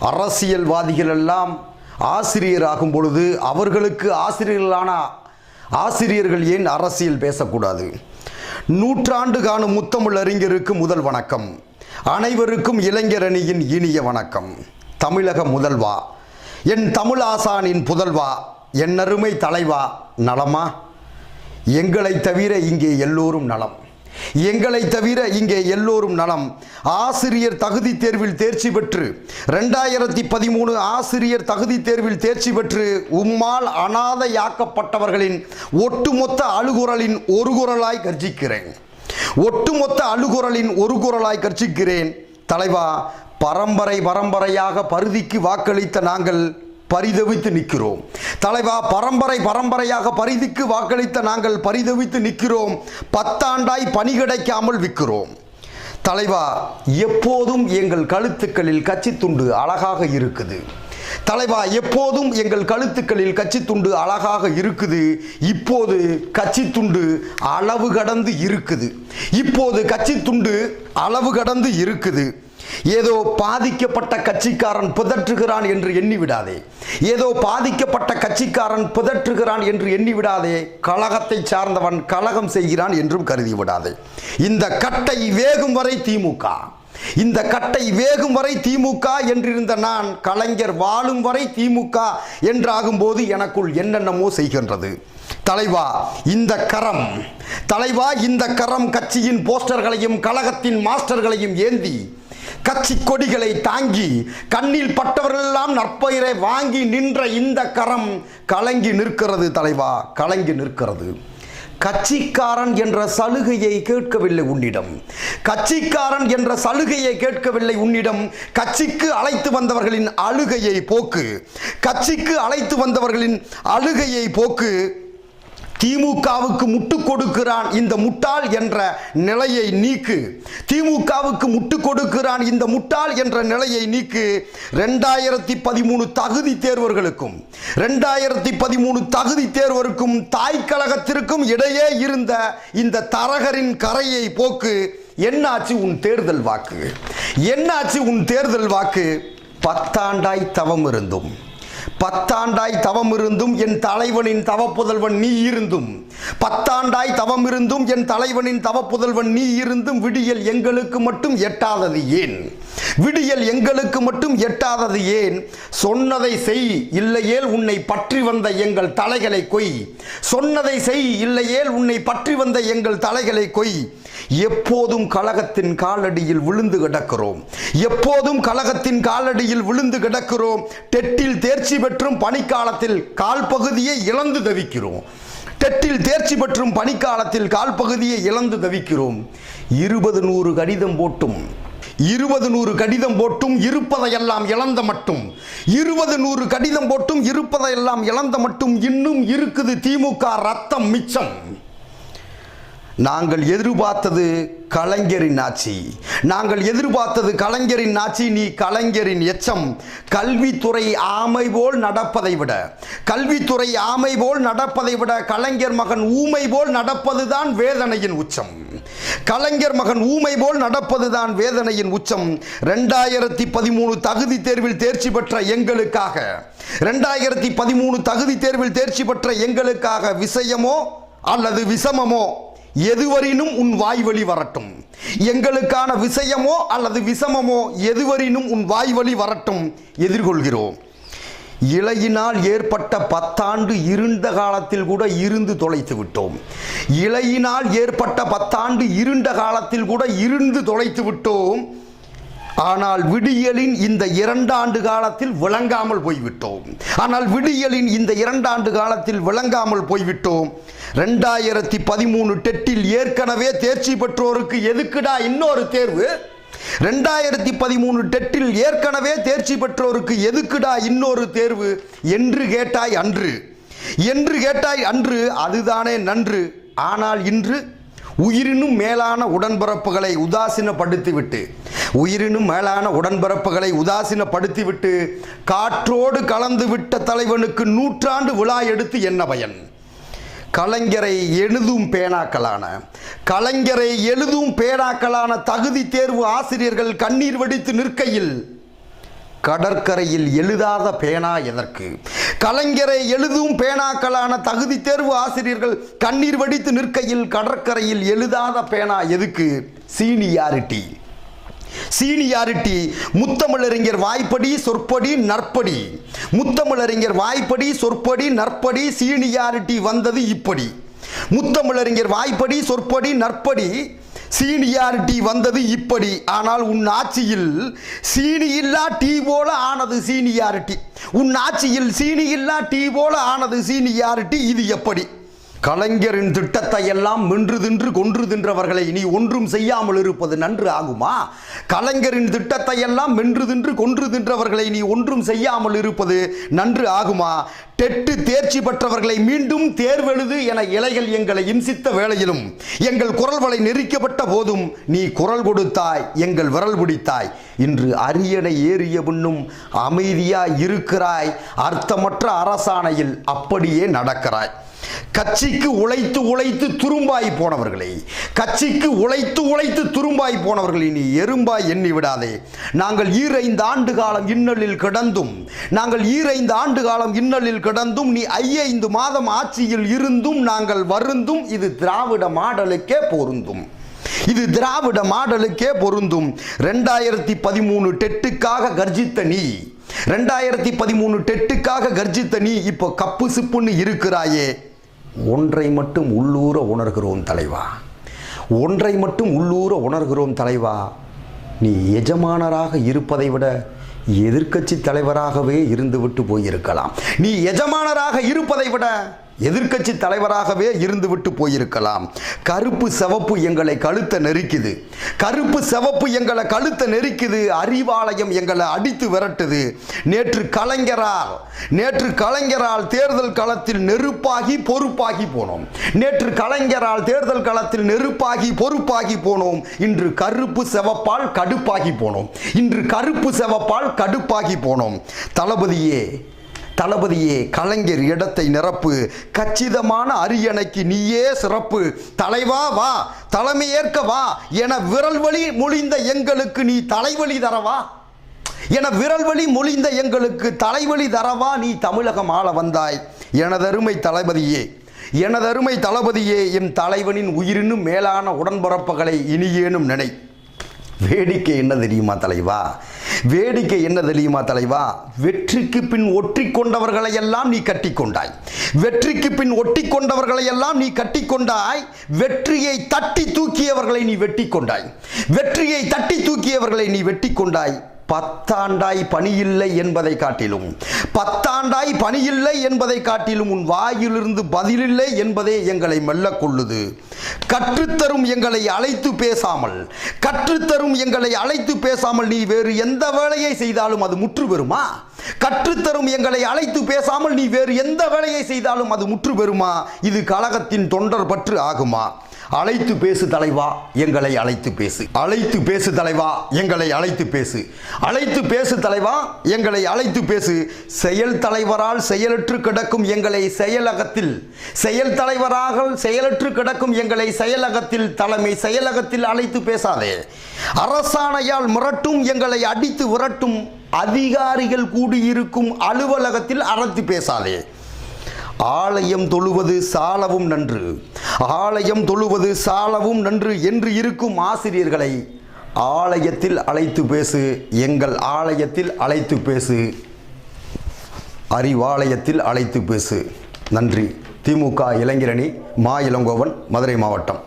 அரசியல்வாதிகள் எல்லாம் ஆசிரியர் ஆகும் பொழுது அவர்களுக்கு ஆசிரியர்களான ஆசிரியர்கள் ஏன் அரசியல் பேசக்கூடாது? நூற்றாண்டு காணும் முத்தமிழ் அறிஞருக்கு முதல் வணக்கம். அனைவருக்கும் இளைஞரணியின் இனிய வணக்கம். தமிழக முதல்வா என் தமிழ் ஆசானின் புதல்வா என் அருமை தலைவா நலமா? எங்களை தவிர இங்கே எல்லோரும் நலம். எங்களை தவிர இங்கே எல்லோரும் நலம். ஆசிரியர் தகுதி தேர்வில் தேர்ச்சி பெற்று ரெண்டாயிரத்தி பதிமூணு ஆசிரியர் தகுதி தேர்வில் தேர்ச்சி பெற்று உம்மால் அனாதையாக்கப்பட்டவர்களின் ஒட்டுமொத்த அழுகுரலின் ஒரு குரலாய் கர்ஜிக்கிறேன். ஒட்டுமொத்த அழுகுரலின் ஒரு குரலாய் கர்ஜிக்கிறேன். தலைவா பரம்பரை பரம்பரையாக பருதிக்கு வாக்களித்த நாங்கள் பரிதவித்து நிற்கிறோம். தலைவா பரம்பரை பரம்பரையாக பரிதிக்கு வாக்களித்த நாங்கள் பரிதவித்து நிற்கிறோம். பத்தாண்டாய் பணி கிடைக்காமல் விற்கிறோம். தலைவா எப்போதும் எங்கள் கழுத்துக்களில் கச்சித்துண்டு அழகாக இருக்குது. தலைவா எப்போதும் எங்கள் கழுத்துக்களில் கச்சித்துண்டு அழகாக இருக்குது. இப்போது கச்சித்துண்டு அளவு கடந்து இருக்குது. இப்போது கச்சித்துண்டு அளவு கடந்து இருக்குது. ஏதோ பாதிக்கப்பட்ட கட்சிக்காரன் புதற்றுகிறான் என்று எண்ணிவிடாதே. ஏதோ பாதிக்கப்பட்ட கட்சிக்காரன் புதற்றுகிறான் என்று எண்ணிவிடாதே. கழகத்தை சார்ந்தவன் கழகம் செய்கிறான் என்றும் கருதி விடாதே இந்த கட்டை வேகும் வரை திமுக. இந்த கட்டை வேகும் வரை திமுக என்றிருந்த நான் கலைஞர் வாழும் வரை திமுக என்றாகும்போது எனக்குள் என்னென்னமோ செய்கின்றது. தலைவா இந்த கரம். தலைவா இந்த கரம் கட்சியின் போஸ்டர்களையும் கழகத்தின் மாஸ்டர்களையும் ஏந்தி கட்சி கொடிகளை தாங்கி கண்ணில் பட்டவர்களெல்லாம் நற்பயிரை வாங்கி நின்ற இந்த கரம் கலங்கி நிற்கிறது தலைவா கலங்கி நிற்கிறது. கட்சிக்காரன் என்ற சலுகையை கேட்கவில்லை உன்னிடம். கட்சிக்காரன் என்ற சலுகையை கேட்கவில்லை உன்னிடம். கட்சிக்கு அழைத்து வந்தவர்களின் அழுகையை போக்கு. கட்சிக்கு அழைத்து வந்தவர்களின் அழுகையை போக்கு. திமுகவுக்கு முட்டு கொடுக்கிறான் இந்த முட்டாள் என்ற நிலையை நீக்கு. திமுகவுக்கு முட்டு கொடுக்கிறான் இந்த முட்டாள் என்ற நிலையை நீக்கு ரெண்டாயிரத்தி பதிமூணு தகுதி தேர்வர்களுக்கும். ரெண்டாயிரத்தி பதிமூணு தகுதி தேர்வருக்கும் தாய் கழகத்திற்கும் இடையே இருந்த இந்த தரகரின் கரையை போக்கு என்னாச்சு உன் தேர்தல் வாக்கு? என்னாச்சு உன் தேர்தல் வாக்கு? பத்தாண்டாய் தவம் இருந்தும். பத்தாண்டாய் தவம் இருந்தும் என் தலைவனின் தவப்புதல்வன் நீ இருந்தும். பத்தாண்டாய் தவம் இருந்தும் என் தலைவனின் தவப்புதல்வன் நீ இருந்தும் விடியல் எங்களுக்கு மட்டும் எட்டாதது ஏன்? விடியல் எங்களுக்கு மட்டும் எட்டாதது ஏன்? சொன்னதை செய் இல்லையேல் உன்னை பற்றி வந்த எங்கள் தலைகளை கொய். சொன்னதை செய் இல்லையேல் உன்னை பற்றி வந்த எங்கள் தலைகளை கொய். எப்போதும் கழகத்தின் காலடியில் விழுந்து கிடக்கிறோம். எப்போதும் கழகத்தின் காலடியில் விழுந்து கிடக்கிறோம். டெட்டில் தேர்ச்சி பெற்றும் பனிக்காலத்தில் கால் பகுதியை இழந்து தவிக்கிறோம். டெட்டில் தேர்ச்சி பெற்றும் பனிக்காலத்தில் கால் பகுதியை இழந்து தவிக்கிறோம். இருபது நூறு கடிதம் போட்டும். இருபது நூறு கடிதம் போட்டும் இருப்பதையெல்லாம் இழந்த மட்டும். இருபது நூறு கடிதம் போட்டும் இருப்பதையெல்லாம் இழந்த மட்டும். இன்னும் இருக்குது திமுக ரத்தம் மிச்சம். நாங்கள் எதிர்பார்த்தது கலைஞரின் ஆட்சி. நாங்கள் எதிர்பார்த்தது கலைஞரின் ஆட்சி நீ கலைஞரின் எச்சம். கல்வித்துறை ஆமை போல் நடப்பதை விட கல்வித்துறை ஆமை போல் நடப்பதை விட கலைஞர் மகன் ஊமை போல் நடப்பதுதான் வேதனையின் உச்சம். கலைஞர் மகன் ஊமை போல் நடப்பதுதான் வேதனையின் உச்சம். ரெண்டாயிரத்தி பதிமூணு தகுதி தேர்வில் தேர்ச்சி பெற்ற எங்களுக்காக ரெண்டாயிரத்தி பதிமூணு தகுதி தேர்வில் தேர்ச்சி பெற்ற எங்களுக்காக விஷயமோ அல்லது விஷமமோ எதுவரினும் உன் வாய்வழி வரட்டும். எங்களுக்கான விஷயமோ அல்லது விஷமமோ எதுவரினும் உன் வாய்வழி வரட்டும் எதிர்கொள்கிறோம். இலையினால் ஏற்பட்ட பத்தாண்டு இருண்ட காலத்தில் கூட இருந்து தொலைத்து விட்டோம். இலையினால் ஏற்பட்ட பத்தாண்டு இருண்ட காலத்தில் கூட இருந்து தொலைத்து விட்டோம். ஆனால் விடியலின் இந்த இரண்டாண்டு காலத்தில் விளங்காமல் போய்விட்டோம். ஆனால் விடியலின் இந்த இரண்டாண்டு காலத்தில் விளங்காமல் போய்விட்டோம். ரெண்டாயிரத்தி பதிமூணு டெட்டில் ஏற்கனவே தேர்ச்சி பெற்றோருக்கு எதுக்குடா இன்னொரு தேர்வு? ரெண்டாயிரத்தி பதிமூணு டெட்டில் ஏற்கனவே தேர்ச்சி பெற்றோருக்கு எதுக்குடா இன்னொரு தேர்வு? என்று கேட்டாய் அன்று. என்று கேட்டாய் அன்று அதுதானே நன்று. ஆனால் இன்று உயிரினும் மேலான உடன்பிறப்புகளை உதாசீனப்படுத்திவிட்டு உயிரினும் மேலான உடன்பிறப்புகளை உதாசீனப்படுத்திவிட்டு காற்றோடு கலந்து விட்ட தலைவனுக்கு நூற்றாண்டு விழா எடுத்து என்ன பயன்? கலைஞரை எழுதும் பேனாக்களான கலைஞரை எழுதும் பேனாக்களான தகுதி தேர்வு ஆசிரியர்கள் கண்ணீர் வடித்து நிற்கையில் கடற்கரையில் எழுதாத பேனா எதற்கு? கலைஞரை எழுதும் பேனாக்களான தகுதி தேர்வு ஆசிரியர்கள் கண்ணீர் வடித்து நிற்கையில் கடற்கரையில் எழுதாத பேனா எதுக்கு? சீனியாரிட்டி. சீனியாரிட்டி முத்தமிழறிஞர் வாய்ப்படி சொற்படி நற்படி. முத்தமிழறிஞர் வாய்ப்படி சொற்படி நற்படி சீனியாரிட்டி வந்தது இப்படி. முத்தமிழறிஞர் வாய்ப்படி சொற்படி நற்படி. சீனியாரிட்டி வந்தது இப்படி. ஆனால் உன் ஆட்சியில் சீனி இல்லா டீ போல ஆனது சீனியாரிட்டி. உன் ஆட்சியில் சீனி இல்லா டீ போல ஆனது சீனியாரிட்டி. இது எப்படி? கலைஞரின் திட்டத்தை எல்லாம் மென்று தின்று கொன்று தின்றவர்களை நீ ஒன்றும் செய்யாமல் இருப்பது நன்று ஆகுமா? கலைஞரின் திட்டத்தை எல்லாம் மென்று தின்று கொன்று தின்றவர்களை நீ ஒன்றும் செய்யாமல் இருப்பது நன்று ஆகுமா? டெட்டு தேர்ச்சி பெற்றவர்களை மீண்டும் தேர்வெழுது என இலைகள் எங்களை இம்சித்த வேளையிலும் எங்கள் குரல் வலை நெரிக்கப்பட்ட போதும் நீ குரல் கொடுத்தாய் எங்கள் விரல் பிடித்தாய். இன்று அரியணை ஏறிய பின்னும் அமைதியாய் இருக்கிறாய் அர்த்தமற்ற அரசாணையில் அப்படியே நடக்கிறாய். கட்சிக்கு உழைத்து உழைத்து துரும்பாய் போனவர்களே கட்சிக்கு உழைத்து உழைத்து துரும்பாய் போனவர்களை நீ எறும்பாய் எண்ணி விடாதே. நாங்கள் ஈரைந்து ஆண்டு காலம் இன்னலில் கிடந்தும் நாங்கள் ஈரைந்து ஆண்டு காலம் இன்னலில் கிடந்தும் நீ ஐயைந்து மாதம் ஆட்சியில் இருந்தும் நாங்கள் வருந்தும் இது திராவிட மாடலுக்கே பொருந்தும். இது திராவிட மாடலுக்கே பொருந்தும். ரெண்டாயிரத்தி பதிமூணு டெட்டுக்காக கர்ஜித்த நீ ரெண்டாயிரத்தி பதிமூணு டெட்டுக்காக கர்ஜித்த நீ இப்போ கப்பு சிப்புன்னு இருக்கிறாயே. ஒன்றை மட்டும் உள்ளூர உணர்கிறோம் தலைவா. ஒன்றை மட்டும் உள்ளூர உணர்கிறோம் தலைவா. நீ எஜமானராக இருப்பதை விட எதிர்க்கட்சி தலைவராகவே இருந்துவிட்டு போயிருக்கலாம். நீ எஜமானராக இருப்பதை விட எதிர்க்கட்சி தலைவராகவே இருந்துவிட்டு போயிருக்கலாம். கருப்பு சிவப்பு எங்களை கழுத்த நெருக்குது. கருப்பு சிவப்பு எங்களை கழுத்த நெருக்குது. அறிவாலயம் எங்களை அடித்து விரட்டுது. நேற்று கலைஞரால் நேற்று கலைஞரால் தேர்தல் களத்தில் நெருப்பாகி பொறுப்பாகி போனோம். நேற்று கலைஞரால் தேர்தல் களத்தில் நெருப்பாகி பொறுப்பாகி போனோம். இன்று கருப்பு சிவப்பால் கடுப்பாகி போனோம். இன்று கருப்பு சிவப்பால் கடுப்பாகி போனோம். தளபதியே தளபதியே கலைஞர் இடத்தை நிரப்பு. கச்சிதமான அரியணைக்கு நீயே சிறப்பு. தலைவா வா தலைமையேற்க வா. என விரல் வழி மொழிந்த எங்களுக்கு நீ தலைவலி தரவா. என விரல் வழி மொழிந்த எங்களுக்கு தலைவலி தரவா. நீ தமிழகம் ஆள வந்தாய். எனதருமை தளபதியே எனதருமை தளபதியே என் தலைவனின் உயிரினும் மேலான உடன்பரப்புகளை இனியேனும் நினை. வேடிக்கை என்ன தெரியுமா தலைவா? வேடிக்கை என்ன தெரியுமா தலைவா? வெற்றிக்கு பின் ஒற்றி கொண்டவர்களை எல்லாம் நீ கட்டிக்கொண்டாய். வெற்றிக்கு பின் ஒட்டி கொண்டவர்களை எல்லாம் நீ கட்டிக்கொண்டாய். வெற்றியை தட்டி தூக்கியவர்களை நீ வெட்டி கொண்டாய் வெற்றியை தட்டி தூக்கியவர்களை நீ வெட்டி கொண்டாய் பத்தாண்டாய் பணியில்லை என்பதை காட்டிலும். பத்தாண்டாய் பணியில்லை என்பதை காட்டிலும் உன் வாயிலிருந்து பதிலில்லை என்பதே எங்களை மெல்ல கொள்ளுது. கற்றுத்தரும் எங்களை அழைத்து பேசாமல் கற்றுத்தரும் எங்களை அழைத்து பேசாமல் நீ வேறு எந்த வேலையை செய்தாலும் அது முற்று பெறுமா? கற்றுத்தரும் எங்களை அழைத்து பேசாமல் நீ வேறு எந்த வேலையை செய்தாலும் அது முற்று பெறுமா? இது கழகத்தின் தொண்டர் பற்று ஆகுமா? அழைத்து பேசு தலைவா எங்களை அழைத்து பேசு. அழைத்து பேசு தலைவா எங்களை அழைத்து பேசு. அழைத்து பேசு தலைவா எங்களை அழைத்து பேசு. செயல் தலைவரால் செயலற்று கிடக்கும் எங்களை செயலகத்தில். செயல் தலைவராக செயலற்று கிடக்கும் எங்களை செயலகத்தில். தலைமை செயலகத்தில் அழைத்து பேசாதே. அரசாணையால் முரட்டும் எங்களை அடித்து விரட்டும். அதிகாரிகள் கூடியிருக்கும் அலுவலகத்தில் அறத்து பேசாதே. ஆலயம் தொழுவது சாலவும் நன்று. ஆலயம் தொழுவது சாலவும் நன்று என்று இருக்கும் ஆசிரியர்களை ஆலயத்தில் அழைத்து பேசு எங்கள் ஆலயத்தில் அழைத்து பேசு அறிவாலயத்தில் அழைத்து பேசு. நன்றி. திமுக இளைஞரணி மா இளங்கோவன் மதுரை மாவட்டம்.